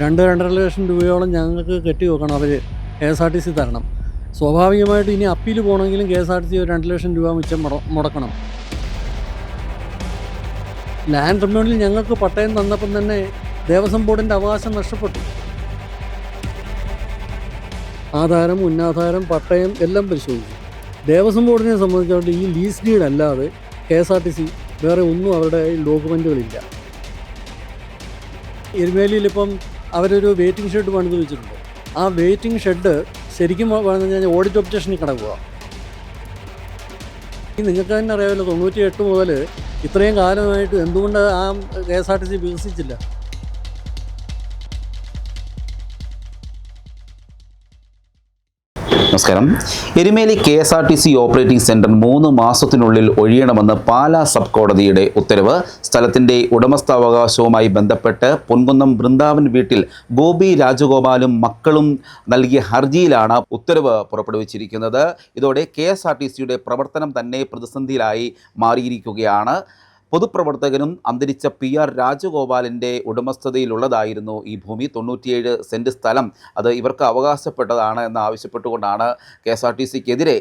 രണ്ട് രണ്ടര ലക്ഷം രൂപയോളം ഞങ്ങൾക്ക് കെട്ടി വെക്കണം അവർ K S R T C തരണം. സ്വാഭാവികമായിട്ട് ഇനി അപ്പീൽ പോകണമെങ്കിലും K S R T C ഒരു രണ്ട് ലക്ഷം രൂപ മിച്ചം മുട- മുടക്കണം. ലാൻഡ് ട്രിബ്യൂണലിൽ ഞങ്ങൾക്ക് പട്ടയം തന്നപ്പം തന്നെ ദേവസ്വം ബോർഡിന്റെ അവകാശം നഷ്ടപ്പെട്ടു. ആധാരം ഉന്നാധാരം പട്ടയം എല്ലാം പരിശോധിച്ചു. ദേവസ്വം ബോർഡിനെ സംബന്ധിച്ചിടത്തോളം ഈ ലീസ് ഡീഡ് അല്ലാതെ K S R T C വേറെ ഒന്നും അവരുടെ ഡോക്യുമെന്റുകളില്ല എരുമേലിയിൽ ഇപ്പം അവരൊരു വെയിറ്റിംഗ് ഷെഡ് പണിത് വെച്ചിട്ടുണ്ട്. ആ വെയിറ്റിംഗ് ഷെഡ് ശരിക്കും പറഞ്ഞു കഴിഞ്ഞാൽ ഓഡിറ്റ് ഒബ്ജക്ഷനിൽ കിടക്കുക ഈ നിങ്ങൾക്ക് തന്നെ അറിയാമല്ലോ തൊണ്ണൂറ്റി എട്ട് മുതൽ ഇത്രയും കാലമായിട്ട് എന്തുകൊണ്ട് ആ K S R T C വികസിച്ചില്ല? നമസ്കാരം. Erumeli K S R T C operating centre മൂന്ന് മാസത്തിനുള്ളിൽ ഒഴിയണമെന്ന് പാലാ സബ് കോടതിയുടെ ഉത്തരവ്. സ്ഥലത്തിന്റെ ഉടമസ്ഥാവകാശവുമായി ബന്ധപ്പെട്ട് പൊൻകുന്നം വൃന്ദാവൻ വീട്ടിൽ ഗോപി രാജഗോപാലും മക്കളും നൽകിയ ഹർജിയിലാണ് ഉത്തരവ് പുറപ്പെടുവിച്ചിരിക്കുന്നത്. ഇതോടെ കെ എസ് ആർ ടി സിയുടെ പ്രവർത്തനം തന്നെ പ്രതിസന്ധിയിലായി മാറിയിരിക്കുകയാണ്. പൊതുപ്രവർത്തകനും അന്തരിച്ച പി ആർ രാജഗോപാലിന്റെ ഉടമസ്ഥതയിലുള്ളതായിരുന്നു ഈ ഭൂമി. തൊണ്ണൂറ്റിയേഴ് സെന്റ് സ്ഥലം അത് ഇവർക്ക് അവകാശപ്പെട്ടതാണ് എന്ന് ആവശ്യപ്പെട്ടുകൊണ്ടാണ് കെ എസ് ആർ ടി സിക്കെതിരെ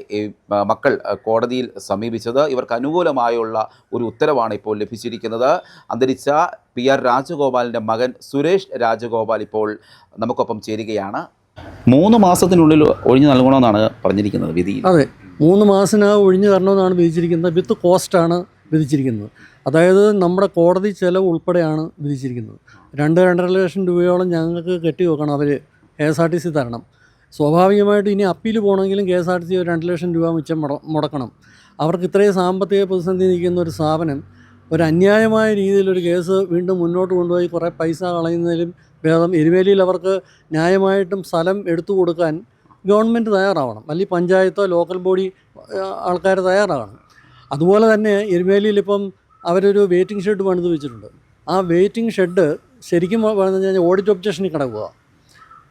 മക്കൾ കോടതിയിൽ സമീപിച്ചത്. ഇവർക്ക് അനുകൂലമായുള്ള ഒരു ഉത്തരവാണ് ഇപ്പോൾ ലഭിച്ചിരിക്കുന്നത്. അന്തരിച്ച പി ആർ രാജഗോപാലിന്റെ മകൻ സുരേഷ് രാജഗോപാൽ ഇപ്പോൾ നമുക്കൊപ്പം ചേരുകയാണ്. മൂന്ന് മാസത്തിനുള്ളിൽ ഒഴിഞ്ഞു നൽകണമെന്നാണ് പറഞ്ഞിരിക്കുന്നത് വിധി അതെ മൂന്ന് മാസത്തിനകം ഒഴിഞ്ഞു തരണമെന്നാണ് വിധിച്ചിരിക്കുന്നത്. വിത്ത് കോസ്റ്റാണ് വിധിച്ചിരിക്കുന്നത്. അതായത് നമ്മുടെ കോടതി ചെലവ് ഉൾപ്പെടെയാണ് വിധിച്ചിരിക്കുന്നത്. രണ്ട് രണ്ടര ലക്ഷം രൂപയോളം ഞങ്ങൾക്ക് കെട്ടി വെക്കണം അവർ K S R T C തരണം. സ്വാഭാവികമായിട്ട് ഇനി അപ്പീൽ പോകണമെങ്കിലും K S R T C രണ്ട് ലക്ഷം രൂപ മിച്ചം മുട- മുടക്കണം. അവർക്ക് ഇത്രയും സാമ്പത്തിക പ്രതിസന്ധി നിൽക്കുന്ന ഒരു സ്ഥാപനം ഒരു അന്യായമായ രീതിയിൽ ഒരു കേസ് വീണ്ടും മുന്നോട്ട് കൊണ്ടുപോയി കുറേ പൈസ കളയുന്നതിലും ഭേദം എരുമേലിയിൽ അവർക്ക് ന്യായമായിട്ടും സ്ഥലം എടുത്തു കൊടുക്കാൻ ഗവൺമെന്റ് തയ്യാറാവണം. അല്ലെങ്കിൽ പഞ്ചായത്തോ ലോക്കൽ ബോഡി ആൾക്കാർ തയ്യാറാകണം. അതുപോലെ തന്നെ എരുമേലിയിൽ ഇപ്പം അവരൊരു വെയിറ്റിംഗ് ഷെഡ് പണിത് വെച്ചിട്ടുണ്ട്. ആ വെയിറ്റിംഗ് ഷെഡ് ശരിക്കും പറഞ്ഞു കഴിഞ്ഞാൽ ഓഡിറ്റ് ഒബ്ജക്ഷനിൽ കിടക്കുക.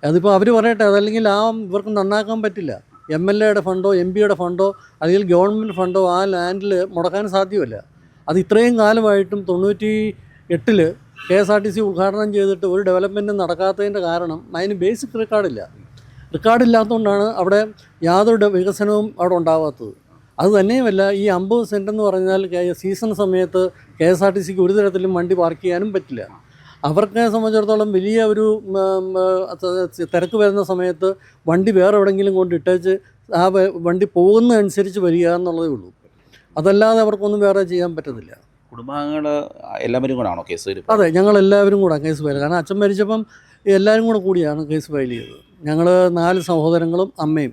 അതിപ്പോൾ അവർ പറയട്ടെ അതല്ലെങ്കിൽ ആ ഇവർക്ക് നന്നാക്കാൻ പറ്റില്ല. എം എൽ എയുടെ ഫണ്ടോ എം പിയുടെ ഫണ്ടോ അല്ലെങ്കിൽ ഗവൺമെന്റ് ഫണ്ടോ ആ ലാൻഡിൽ മുടക്കാൻ സാധ്യമല്ല. അത് ഇത്രയും കാലമായിട്ടും തൊണ്ണൂറ്റി എട്ടിൽ K S R T C ഉദ്ഘാടനം ചെയ്തിട്ട് ഒരു ഡെവലപ്മെന്റും നടക്കാത്തതിന്റെ കാരണം അതിന് ബേസിക് റെക്കോർഡില്ല റെക്കോർഡില്ലാത്തതുകൊണ്ടാണ് അവിടെ യാതൊരു വികസനവും അവിടെ ഉണ്ടാവാത്തത്. അത് തന്നെയുമല്ല ഈ അമ്പത് സെന്റ് എന്ന് പറഞ്ഞാൽ സീസൺ സമയത്ത് കെ എസ് ആർ ടി സിക്ക് ഒരു തരത്തിലും വണ്ടി പാർക്ക് ചെയ്യാനും പറ്റില്ല. അവർക്ക് സംബന്ധിച്ചിടത്തോളം വലിയ ഒരു തിരക്ക് വരുന്ന സമയത്ത് വണ്ടി വേറെ എവിടെയെങ്കിലും കൊണ്ട് ഇട്ടേച്ച് ആ വണ്ടി പോകുന്നതനുസരിച്ച് വരിക എന്നുള്ളതേ ഉള്ളൂ. അതല്ലാതെ അവർക്കൊന്നും വേറെ ചെയ്യാൻ പറ്റത്തില്ല. കുടുംബാംഗങ്ങൾ എല്ലാവരും കൂടാണോ കേസ് അതെ ഞങ്ങൾ എല്ലാവരും കൂടെ കേസ് ഫയൽ കാരണം അച്ഛൻ മരിച്ചപ്പം എല്ലാവരും കൂടെ കൂടിയാണ് കേസ് ഫയൽ ചെയ്തത്. ഞങ്ങൾ നാല് സഹോദരങ്ങളും അമ്മയും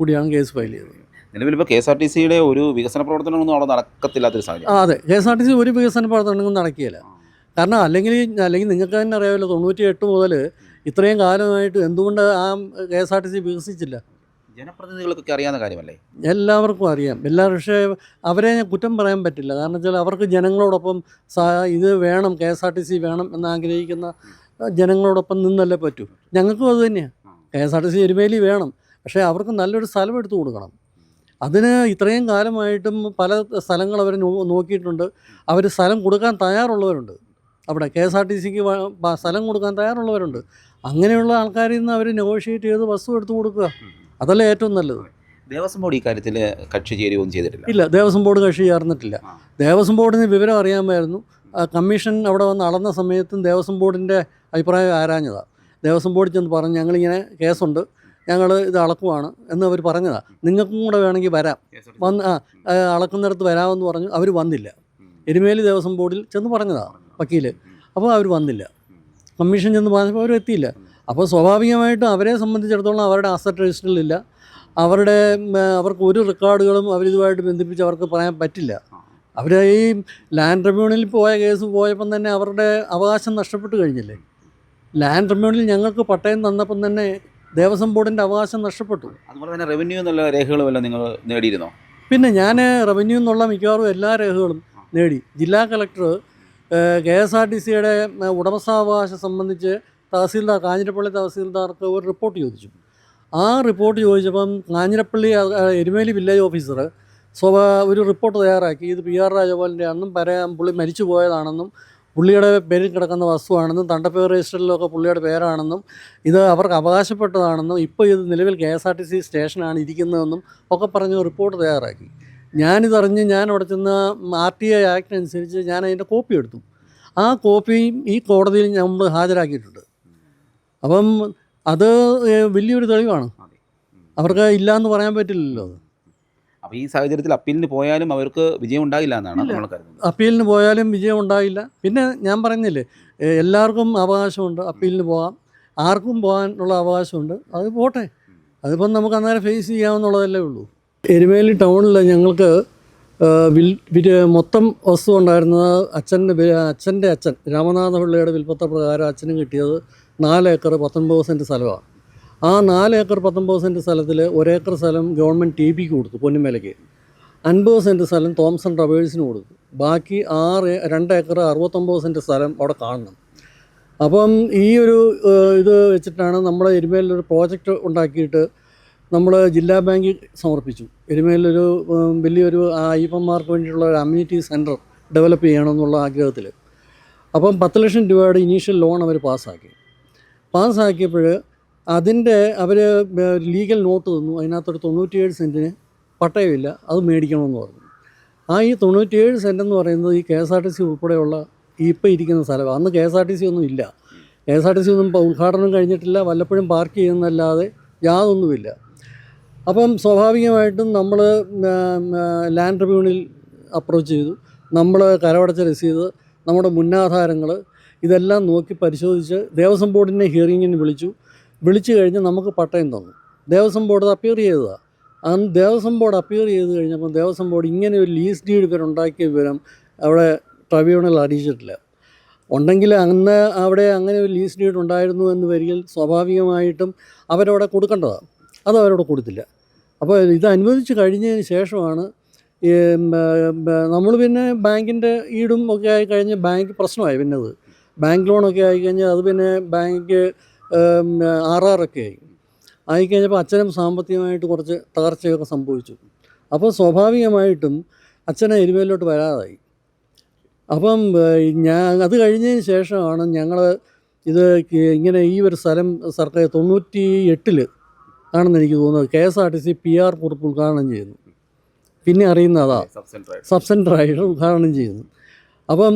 കൂടിയാണ് കേസ് ഫയൽ ചെയ്തത്. നിലവിൽ ഇപ്പോൾ കെ എസ് ആർ ടി സിയുടെ ഒരു വികസന പ്രവർത്തനമൊന്നും അവിടെ നടക്കത്തില്ലാത്തൊരു സാഹചര്യം. അതെ. K S R T C ഒരു വികസന പ്രവർത്തനങ്ങളും നടക്കുകയില്ല. കാരണം അല്ലെങ്കിൽ അല്ലെങ്കിൽ നിങ്ങൾക്ക് തന്നെ അറിയാമല്ലോ തൊണ്ണൂറ്റി എട്ട് മുതൽ ഇത്രയും കാലമായിട്ട് എന്തുകൊണ്ട് ആ K S R T C വികസിച്ചില്ല? ജനപ്രതിനിധികൾക്കൊക്കെ അറിയാവുന്ന കാര്യമല്ലേ? എല്ലാവർക്കും അറിയാം. എല്ലാ പക്ഷേ അവരെ ഞാൻ കുറ്റം പറയാൻ പറ്റില്ല. കാരണം വെച്ചാൽ അവർക്ക് ജനങ്ങളോടൊപ്പം ഇത് വേണം K S R T C വേണം എന്ന് ആഗ്രഹിക്കുന്ന ജനങ്ങളോടൊപ്പം നിന്നല്ലേ പറ്റൂ. ഞങ്ങൾക്കും അത് തന്നെയാണ് K S R T C Erumeli വേണം. പക്ഷേ അവർക്ക് നല്ലൊരു സ്ഥലം എടുത്തു കൊടുക്കണം. അതിന് ഇത്രയും കാലമായിട്ടും പല സ്ഥലങ്ങൾ അവർ നോക്കിയിട്ടുണ്ട്. അവർ സ്ഥലം കൊടുക്കാൻ തയ്യാറുള്ളവരുണ്ട്. അവിടെ കെ എസ് ആർ ടി സിക്ക് സ്ഥലം കൊടുക്കാൻ തയ്യാറുള്ളവരുണ്ട്. അങ്ങനെയുള്ള ആൾക്കാരിൽ നിന്ന് അവർ നെഗോഷിയേറ്റ് ചെയ്ത് വസ്തു എടുത്തു കൊടുക്കുക. അതല്ലേ ഏറ്റവും നല്ലത്. ദേവസ്വം ബോർഡ് ഇക്കാര്യത്തിൽ കക്ഷി ചേരുകയും ചെയ്തിട്ടില്ല. ഇല്ല ദേവസ്വം ബോർഡ് കക്ഷി ചേർന്നിട്ടില്ല. ദേവസ്വം ബോർഡിന് വിവരം അറിയാമായിരുന്നു. കമ്മീഷൻ അവിടെ വന്ന് അളന്ന സമയത്തും ദേവസ്വം ബോർഡിന്റെ അഭിപ്രായം ആരാഞ്ഞതാണ് ദേവസ്വം ബോർഡിൽ ചെന്ന് പറഞ്ഞു ഞങ്ങളിങ്ങനെ കേസുണ്ട്. ഞങ്ങൾ ഇത് അളക്കുവാണ് എന്ന് അവർ പറഞ്ഞതാണ് നിങ്ങൾക്കും കൂടെ വേണമെങ്കിൽ വരാം. വന്ന് ആ അളക്കുന്നിടത്ത് വരാമെന്ന് പറഞ്ഞു അവർ വന്നില്ല. എരുമേലി ദേവസ്വം ബോർഡിൽ ചെന്ന് പറഞ്ഞതാണ് വക്കീൽ അപ്പോൾ അവർ വന്നില്ല. കമ്മീഷൻ ചെന്ന് പറഞ്ഞപ്പോൾ അവർ എത്തിയില്ല. അപ്പോൾ സ്വാഭാവികമായിട്ടും അവരെ സംബന്ധിച്ചിടത്തോളം അവരുടെ അസറ്റ് രജിസ്റ്ററിലില്ല അവരുടെ അവർക്ക് ഒരു റെക്കോർഡുകളും അവരിതുമായിട്ട് ബന്ധിപ്പിച്ച് അവർക്ക് പറയാൻ പറ്റില്ല. അവർ ഈ ലാൻഡ് ട്രിബ്യൂണലിൽ പോയ കേസ് പോയപ്പം തന്നെ അവരുടെ അവകാശം നഷ്ടപ്പെട്ട് കഴിഞ്ഞില്ലേ? ലാൻഡ് ട്രിബ്യൂണലിൽ ഞങ്ങൾക്ക് പട്ടയം തന്നപ്പം തന്നെ ദേവസ്വം ബോർഡിന്റെ അവകാശം നഷ്ടപ്പെട്ടു. അതുപോലെ തന്നെ റവന്യൂ എന്നുള്ള രേഖകളും എല്ലാം നിങ്ങൾ നേടിയിരുന്നോ? പിന്നെ ഞാൻ റവന്യൂ എന്നുള്ള മിക്കവാറും എല്ലാ രേഖകളും നേടി. ജില്ലാ collector K S R T സിയുടെ ഉടമസ്ഥാവകാശം സംബന്ധിച്ച് തഹസീൽദാർ കാഞ്ഞിരപ്പള്ളി തഹസീൽദാർക്ക് ഒരു റിപ്പോർട്ട് ചോദിച്ചു. ആ റിപ്പോർട്ട് ചോദിച്ചപ്പം കാഞ്ഞിരപ്പള്ളി എരുമേലി വില്ലേജ് ഓഫീസർ സ്വ ഒരു റിപ്പോർട്ട് തയ്യാറാക്കി. ഇത് പി ആർ രാജഗോപാലിന്റെ ആണെന്നും പര പുള്ളി മരിച്ചു പോയതാണെന്നും പുള്ളിയുടെ പേരിൽ കിടക്കുന്ന വസ്തുവാണെന്നും തണ്ടപ്പേർ രജിസ്റ്ററിലൊക്കെ പുള്ളിയുടെ പേരാണെന്നും ഇത് അവർക്ക് അവകാശപ്പെട്ടതാണെന്നും ഇപ്പോൾ ഇത് നിലവിൽ K S R T C സ്റ്റേഷനാണ് ഇരിക്കുന്നതെന്നും ഒക്കെ പറഞ്ഞ് റിപ്പോർട്ട് തയ്യാറാക്കി. ഞാനിതറിഞ്ഞ് ഞാൻ അവിടെ ചെന്ന് ആർ ടി ഐ ആക്ട് അനുസരിച്ച് ഞാൻ അതിന്റെ കോപ്പി എടുത്തു. ആ കോപ്പിയും ഈ കോടതിയിൽ നമ്മൾ ഹാജരാക്കിയിട്ടുണ്ട്. അപ്പം അത് വലിയൊരു തെളിവാണ്. അവർക്ക് ഇല്ല എന്ന് പറയാൻ പറ്റില്ലല്ലോ അത്. അപ്പോൾ ഈ സാഹചര്യത്തിൽ അപ്പീലിന് പോയാലും അവർക്ക് വിജയം ഉണ്ടാകില്ല എന്നാണ് നമ്മൾ കരുതുന്നത്. അപ്പീലിന് പോയാലും വിജയം ഉണ്ടായില്ല പിന്നെ ഞാൻ പറഞ്ഞില്ലേ എല്ലാവർക്കും അവകാശമുണ്ട് അപ്പീലിന് പോകാം. ആർക്കും പോകാനുള്ള അവകാശമുണ്ട്. അത് പോട്ടെ. അതിപ്പം നമുക്ക് അന്നേരം ഫേസ് ചെയ്യാമെന്നുള്ളതല്ലേ ഉള്ളൂ. എരുമേലി ടൗണിൽ ഞങ്ങൾക്ക് വിൽ മൊത്തം വസ്തു ഉണ്ടായിരുന്നത് അച്ഛന്റെ അച്ഛന്റെ അച്ഛൻ രാമനാഥ പിള്ളയുടെ വിൽപ്പത്ത പ്രകാരം അച്ഛന് കിട്ടിയത് നാല് ഏക്കർ പത്തൊൻപത് സെന്റ് സ്ഥലമാണ് ആ നാല് ഏക്കർ പത്തൊമ്പത് സെന്റ് സ്ഥലത്തിൽ ഒരേക്കർ സ്ഥലം ഗവൺമെന്റ് ടി പിക്ക് കൊടുത്തു പൊന്നുമേലയ്ക്ക്. അൻപത് സെന്റ് സ്ഥലം തോംസൺ റബേഴ്സിന് കൊടുത്തു. ബാക്കി ആറ് രണ്ട് ഏക്കർ അറുപത്തൊമ്പത് സെന്റ് സ്ഥലം അവിടെ കാണണം. അപ്പം ഈ ഒരു ഇത് വെച്ചിട്ടാണ് നമ്മൾ എരുമേലിലൊരു പ്രോജക്റ്റ് ഉണ്ടാക്കിയിട്ട് നമ്മൾ ജില്ലാ ബാങ്കിൽ സമർപ്പിച്ചു. എരുമേലിലൊരു ഏഹ്, വലിയൊരു അയ്യപ്പന്മാർക്ക് വേണ്ടിയിട്ടുള്ള ഒരു അമ്യൂണിറ്റി സെന്റർ ഡെവലപ്പ് ചെയ്യണമെന്നുള്ള ആഗ്രഹത്തിൽ അപ്പം പത്ത് ലക്ഷം രൂപയുടെ ഇനീഷ്യൽ ലോൺ അവർ പാസ്സാക്കി. പാസ്സാക്കിയപ്പോൾ അതിന്റെ അവർ ലീഗൽ നോട്ട് തന്നു. അതിനകത്തൊരു തൊണ്ണൂറ്റിയേഴ് സെന്റിന് പട്ടയമില്ല. അത് മേടിക്കണമെന്ന് പറഞ്ഞു. ആ ഈ തൊണ്ണൂറ്റിയേഴ് സെന്റ് എന്ന് പറയുന്നത് ഈ K S R T C ഉൾപ്പെടെയുള്ള ഈ ഇരിക്കുന്ന സ്ഥലമാണ് അന്ന് K S R T C ഒന്നും ഇല്ല. K S R T C ഒന്നും ഉദ്ഘാടനം കഴിഞ്ഞിട്ടില്ല. വല്ലപ്പോഴും പാർക്ക് ചെയ്യുന്നതല്ലാതെ യാതൊന്നുമില്ല. അപ്പം സ്വാഭാവികമായിട്ടും നമ്മൾ ലാൻഡ് ട്രിബ്യൂണിൽ അപ്രോച്ച് ചെയ്തു. നമ്മൾ കരവടച്ച രസീത് നമ്മുടെ മുന്നാധാരങ്ങൾ ഇതെല്ലാം നോക്കി പരിശോധിച്ച് ദേവസ്വം ബോർഡിനെ ഹിയറിങ്ങിന് വിളിച്ചു. വിളിച്ചു കഴിഞ്ഞ് നമുക്ക് പട്ടയം തന്നു. ദേവസ്വം ബോർഡ് അപ്പിയർ ചെയ്തതാണ് അന്ന് ദേവസ്വം ബോർഡ് അപ്പിയർ ചെയ്ത് കഴിഞ്ഞപ്പോൾ ദേവസ്വം ബോർഡ് ഇങ്ങനെ ഒരു ലീസ് ഡീഡ് ഇവരുണ്ടാക്കിയ വിവരം അവിടെ ട്രൈബ്യൂണൽ അറിയിച്ചിട്ടില്ല. ഉണ്ടെങ്കിൽ അന്ന് അവിടെ അങ്ങനെ ഒരു ലീസ് ഡീഡ് ഉണ്ടായിരുന്നു എന്ന് വരികിൽ സ്വാഭാവികമായിട്ടും അവരവിടെ കൊടുക്കേണ്ടതാണ്. അത് അവരോട് കൊടുത്തില്ല. അപ്പോൾ ഇത് അനുവദിച്ച് കഴിഞ്ഞതിന് ശേഷമാണ് നമ്മൾ പിന്നെ ബാങ്കിന്റെ ഈടും ഒക്കെ ആയി കഴിഞ്ഞ് ബാങ്ക് പ്രശ്നമായി പിന്നെ അത് ബാങ്ക് ലോണൊക്കെ ആയിക്കഴിഞ്ഞാൽ അത് പിന്നെ ബാങ്ക് ഒക്കെ ആയി. ആയിക്കഴിഞ്ഞപ്പോൾ അച്ഛനും സാമ്പത്തികമായിട്ട് കുറച്ച് തകർച്ചയൊക്കെ സംഭവിച്ചു. അപ്പോൾ സ്വാഭാവികമായിട്ടും അച്ഛനെ എരുമേലോട്ട് വരാതായി. അപ്പം ഞാൻ അത് കഴിഞ്ഞതിന് ശേഷമാണ് ഞങ്ങൾ ഇത് ഇങ്ങനെ ഈ ഒരു സ്ഥലം സർക്കാർ തൊണ്ണൂറ്റി എട്ടിൽ ആണെന്ന് എനിക്ക് തോന്നുന്നത് K S R T C P R കുറിപ്പ് ഉദ്ഘാടനം ചെയ്യുന്നു. പിന്നെ അറിയുന്ന അതാ. സബ് സെന്ററായിട്ട് ഉദ്ഘാടനം ചെയ്യുന്നു. അപ്പം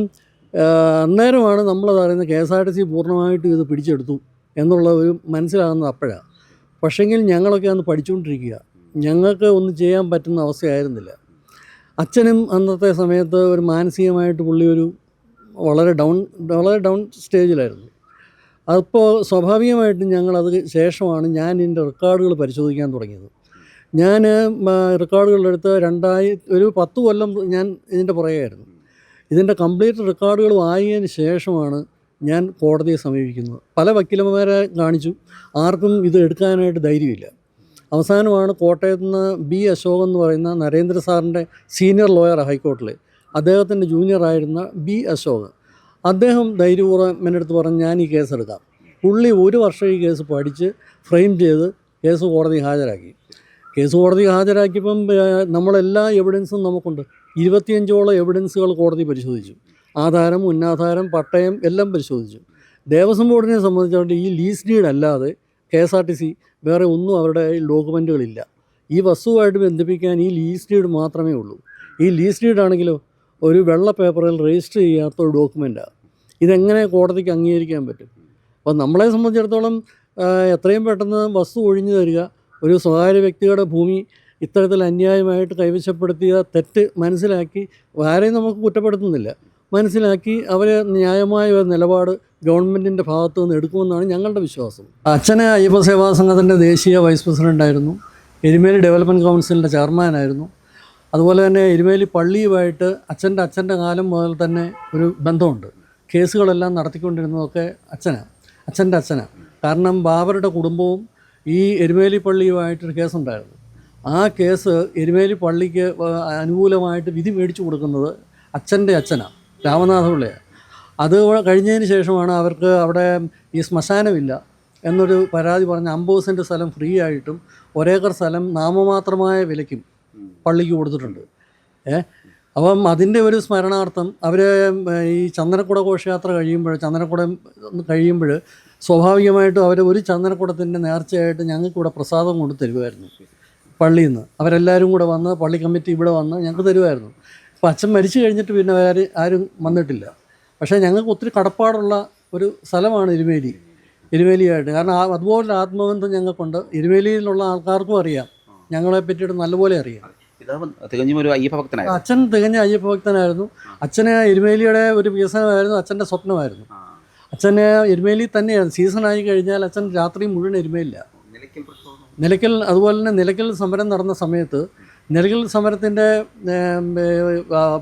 അന്നേരമാണ് നമ്മളത് അറിയുന്നത് K S R T C പൂർണമായിട്ടും ഇത് പിടിച്ചെടുത്തു. എന്നുള്ള ഒരു മനസ്സിലാകുന്നത് അപ്പോഴാണ് പക്ഷേങ്കിൽ ഞങ്ങളൊക്കെ അന്ന് പഠിച്ചുകൊണ്ടിരിക്കുക ഞങ്ങൾക്ക് ഒന്നും ചെയ്യാൻ പറ്റുന്ന അവസ്ഥയായിരുന്നില്ല. അച്ഛനും അന്നത്തെ സമയത്ത് ഒരു മാനസികമായിട്ട് പുള്ളി ഒരു വളരെ ഡൗൺ വളരെ ഡൗൺ സ്റ്റേജിലായിരുന്നു അപ്പോൾ സ്വാഭാവികമായിട്ടും ഞങ്ങളത് ശേഷമാണ് ഞാൻ എന്റെ റെക്കോർഡുകൾ പരിശോധിക്കാൻ തുടങ്ങിയത്. ഞാൻ റെക്കോർഡുകളെടുത്ത് രണ്ടായി ഒരു പത്ത് കൊല്ലം ഞാൻ ഇതിന്റെ പുറകെയായിരുന്നു. ഇതിന്റെ കംപ്ലീറ്റ് റെക്കോർഡുകൾ വാങ്ങിയതിന് ശേഷമാണ് ഞാൻ കോടതിയെ സമീപിക്കുന്നത് പല വക്കീലന്മാരെ കാണിച്ചു. ആർക്കും ഇത് എടുക്കാനായിട്ട് ധൈര്യമില്ല. അവസാനമാണ് കോട്ടയത്ത് നിന്ന് ബി അശോക് എന്ന് പറയുന്ന നരേന്ദ്ര സാറിന്റെ സീനിയർ ലോയർ ഹൈക്കോർട്ടിൽ അദ്ദേഹത്തിന്റെ ജൂനിയറായിരുന്ന ബി അശോക് അദ്ദേഹം ധൈര്യപൂർവം എന്റെ അടുത്ത് പറഞ്ഞ് ഞാൻ ഈ കേസ് എടുക്കാം. പുള്ളി ഒരു വർഷം ഈ കേസ് പഠിച്ച് ഫ്രെയിം ചെയ്ത് കേസ് കോടതി ഹാജരാക്കി. കേസ് കോടതി ഹാജരാക്കിയപ്പം നമ്മളെല്ലാ എവിഡൻസും നമുക്കുണ്ട്. ഇരുപത്തിയഞ്ചോളം എവിഡൻസുകൾ കോടതി പരിശോധിച്ചു. ആധാരം ഉന്നാധാരം പട്ടയം എല്ലാം പരിശോധിച്ചു. ദേവസ്വം ബോർഡിനെ സംബന്ധിച്ചിടത്തോളം ഈ ലീസ് ഡീഡ് അല്ലാതെ K S R T C വേറെ ഒന്നും അവരുടെ ഡോക്യുമെന്റുകളില്ല ഈ വസ്തുവായിട്ട് ബന്ധിപ്പിക്കാൻ ഈ ലീസ് ഡീഡ് മാത്രമേ ഉള്ളൂ. ഈ ലീസ് ഡീഡ് ആണെങ്കിലോ ഒരു വെള്ള പേപ്പറിൽ രജിസ്റ്റർ ചെയ്യാത്ത ഒരു ഡോക്യുമെന്റാണ് ഇതെങ്ങനെ കോടതിക്ക് അംഗീകരിക്കാൻ പറ്റും? അപ്പോൾ നമ്മളെ സംബന്ധിച്ചിടത്തോളം എത്രയും പെട്ടെന്ന് വസ്തു ഒഴിഞ്ഞു തരിക ഒരു സ്വകാര്യ വ്യക്തിയുടെ ഭൂമി ഇത്തരത്തിൽ അന്യായമായിട്ട് കൈവശപ്പെടുത്തിയ തെറ്റ് മനസ്സിലാക്കി ആരെയും നമുക്ക് കുറ്റപ്പെടുത്തുന്നില്ല. മനസ്സിലാക്കി അവർ ന്യായമായ ഒരു നിലപാട് ഗവൺമെന്റിന്റെ ഭാഗത്തു നിന്ന് എടുക്കുമെന്നാണ് ഞങ്ങളുടെ വിശ്വാസം. അച്ഛനെ അയ്യപ്പ സേവാ സംഘത്തിന്റെ ദേശീയ വൈസ് പ്രസിഡന്റായിരുന്നു എരുമേലി ഡെവലപ്മെന്റ് കൗൺസിലിന്റെ ചെയർമാനായിരുന്നു അതുപോലെ തന്നെ എരുമേലി പള്ളിയുമായിട്ട് അച്ഛന്റെ അച്ഛന്റെ കാലം മുതൽ തന്നെ ഒരു ബന്ധമുണ്ട്. കേസുകളെല്ലാം നടത്തിക്കൊണ്ടിരുന്നതൊക്കെ അച്ഛനാണ് അച്ഛന്റെ അച്ഛനാണ് കാരണം ബാബറുടെ കുടുംബവും ഈ എരുമേലി പള്ളിയുമായിട്ടൊരു കേസുണ്ടായിരുന്നു. ആ കേസ് എരുമേലി പള്ളിക്ക് അനുകൂലമായിട്ട് വിധി മേടിച്ചു കൊടുക്കുന്നത് അച്ഛന്റെ അച്ഛനാണ് രാമനാഥ പിള്ളയാണ് അത് കഴിഞ്ഞതിന് ശേഷമാണ് അവർക്ക് അവിടെ ഈ ശ്മശാനമില്ല എന്നൊരു പരാതി പറഞ്ഞ് അമ്പത് സെന്റ് സ്ഥലം ഫ്രീ ആയിട്ടും ഒരേക്കർ സ്ഥലം നാമമാത്രമായ വിലയ്ക്കും പള്ളിക്ക് കൊടുത്തിട്ടുണ്ട്. ഏ? അപ്പം അതിന്റെ ഒരു സ്മരണാർത്ഥം അവർ ഈ ചന്ദനക്കുട ഘോഷയാത്ര കഴിയുമ്പോൾ ചന്ദനക്കുടം കഴിയുമ്പോൾ സ്വാഭാവികമായിട്ടും അവർ ഒരു ചന്ദനക്കുടത്തിന്റെ നേർച്ചയായിട്ട് ഞങ്ങൾക്കിവിടെ പ്രസാദം കൊണ്ട് തരുമായിരുന്നു പള്ളിയിൽ നിന്ന്. അവരെല്ലാവരും കൂടെ വന്ന് പള്ളി കമ്മിറ്റി ഇവിടെ വന്ന് ഞങ്ങൾക്ക് തരുമായിരുന്നു അപ്പോൾ അച്ഛൻ മരിച്ചു കഴിഞ്ഞിട്ട് പിന്നെ വേറെ ആരും വന്നിട്ടില്ല. പക്ഷേ ഞങ്ങൾക്ക് ഒത്തിരി കടപ്പാടുള്ള ഒരു സ്ഥലമാണ് എരുമേലി. എരുമേലിയായിട്ട്. കാരണം ആ അതുപോലെ ആത്മബന്ധം ഞങ്ങൾക്കുണ്ട്. എരുമേലിയിലുള്ള ആൾക്കാർക്കും അറിയാം. ഞങ്ങളെ പറ്റിയിട്ട് നല്ലപോലെ അറിയാം. തികഞ്ഞും ഒരു അയ്യപ്പ ഭക്തനായിരുന്നു. അച്ഛൻ തികഞ്ഞ അയ്യപ്പ ഭക്തനായിരുന്നു. അച്ഛനെ എരുമേലിയുടെ ഒരു വികസനമായിരുന്നു. അച്ഛന്റെ സ്വപ്നമായിരുന്നു. അച്ഛനെ എരുമേലി തന്നെയാണ്. ആയി കഴിഞ്ഞാൽ അച്ഛൻ രാത്രി മുഴുവൻ എരുമേലില്ല. നിലയ്ക്കൽ അതുപോലെ തന്നെ നിലയ്ക്കൽ സമരം നടന്ന സമയത്ത് നിലയ്ക്കൽ സമരത്തിന്റെ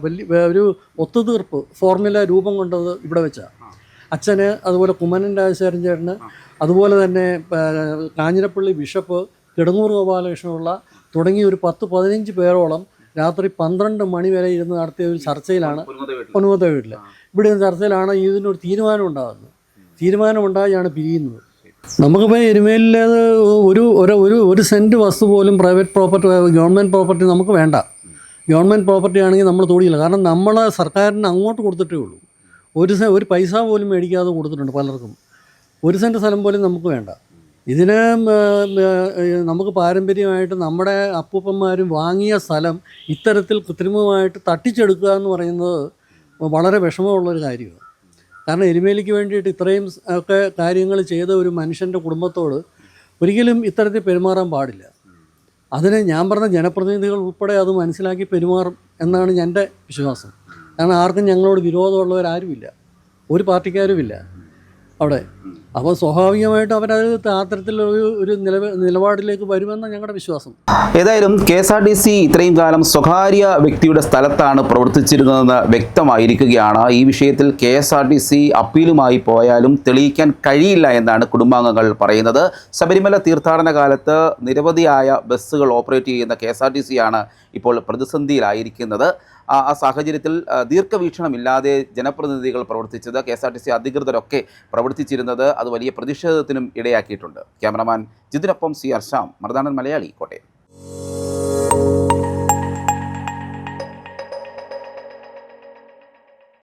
വലിയ ഒരു ഒത്തുതീർപ്പ് ഫോർമുല രൂപം കൊണ്ടത് ഇവിടെ വെച്ചാണ് അച്ഛന് അതുപോലെ കുമ്മനൻ രാജശേഖരൻ ചേട്ടന് അതുപോലെ തന്നെ കാഞ്ഞിരപ്പള്ളി ബിഷപ്പ് കിടങ്ങൂർ ഗോപാലകൃഷ്ണനുള്ള തുടങ്ങിയ ഒരു പത്ത് പതിനഞ്ച് പേരോളം രാത്രി പന്ത്രണ്ട് മണി വരെ ഇരുന്ന് നടത്തിയ ഒരു ചർച്ചയിലാണ് പൊന്നുമത്തെ വീട്ടിൽ ഇവിടെ ചർച്ചയിലാണ് ഇതിനൊരു തീരുമാനം ഉണ്ടാകുന്നത്. തീരുമാനം ഉണ്ടായാണ് പിരിയുന്നത്. നമുക്കിപ്പോൾ എരുമേലിലേത് ഒരു ഒരു ഒരു ഒരു സെന്റ് വസ്തു പോലും പ്രൈവറ്റ് പ്രോപ്പർട്ടി ഗവൺമെന്റ് പ്രോപ്പർട്ടി നമുക്ക് വേണ്ട. ഗവൺമെന്റ് പ്രോപ്പർട്ടി ആണെങ്കിൽ നമ്മൾ തോടിയില്ല. കാരണം നമ്മൾ സർക്കാരിന് അങ്ങോട്ട് കൊടുത്തിട്ടേ ഉള്ളൂ. ഒരു സെ ഒരു പൈസ പോലും മേടിക്കാതെ കൊടുത്തിട്ടുണ്ട് പലർക്കും. ഒരു സെന്റ് സ്ഥലം പോലും നമുക്ക് വേണ്ട. ഇതിന് നമുക്ക് പാരമ്പര്യമായിട്ട് നമ്മുടെ അപ്പൂപ്പന്മാരും വാങ്ങിയ സ്ഥലം ഇത്തരത്തിൽ കൃത്രിമമായിട്ട് തട്ടിച്ചെടുക്കുക എന്ന് പറയുന്നത് വളരെ വിഷമമുള്ളൊരു കാര്യമാണ്. കാരണം എരുമേലിക്ക് വേണ്ടിയിട്ട് ഇത്രയും ഒക്കെ കാര്യങ്ങൾ ചെയ്ത ഒരു മനുഷ്യന്റെ കുടുംബത്തോട് ഒരിക്കലും ഇത്തരത്തിൽ പെരുമാറാൻ പാടില്ല. അതിനെ ഞാൻ പറഞ്ഞ ജനപ്രതിനിധികൾ ഉൾപ്പെടെ അത് മനസ്സിലാക്കി പെരുമാറും എന്നാണ് എന്റെ വിശ്വാസം. കാരണം ആർക്കും ഞങ്ങളോട് വിരോധമുള്ളവരാരുമില്ല. ഒരു പാർട്ടിക്കാരുമില്ല. അവിടെ. അപ്പോൾ സ്വാഭാവികമായിട്ട് അവരത് ആത്രത്തിൽ ഒരു നിലവ നിലപാടിലേക്ക് വരുമെന്ന ഞങ്ങളുടെ വിശ്വാസം. ഏതായാലും K S R T C ഇത്രയും കാലം സ്വകാര്യ വ്യക്തിയുടെ സ്ഥലത്താണ് പ്രവർത്തിച്ചിരുന്നതെന്ന് വ്യക്തമായിരിക്കുകയാണ്. ഈ വിഷയത്തിൽ K S R T C അപ്പീലുമായി പോയാലും തെളിയിക്കാൻ കഴിയില്ല എന്നാണ് കുടുംബാംഗങ്ങൾ പറയുന്നത്. ശബരിമല തീർത്ഥാടന കാലത്ത് നിരവധിയായ ബസ്സുകൾ ഓപ്പറേറ്റ് ചെയ്യുന്ന K S R T C ആണ് ഇപ്പോൾ പ്രതിസന്ധിയിലായിരിക്കുന്നത്. ആ സാഹചര്യത്തിൽ ദീർഘവീക്ഷണമില്ലാതെ ജനപ്രതിനിധികൾ പ്രവർത്തിച്ചത് K S R T C അധികൃതരൊക്കെ പ്രവർത്തിച്ചിരുന്നത് അത് വലിയ പ്രതിഷേധത്തിനും ഇടയാക്കിയിട്ടുണ്ട്. ക്യാമറമാൻ ജിതിനൊപ്പം സി ആർ ശ്യാം മർദാനൻ മലയാളി കോട്ടയം.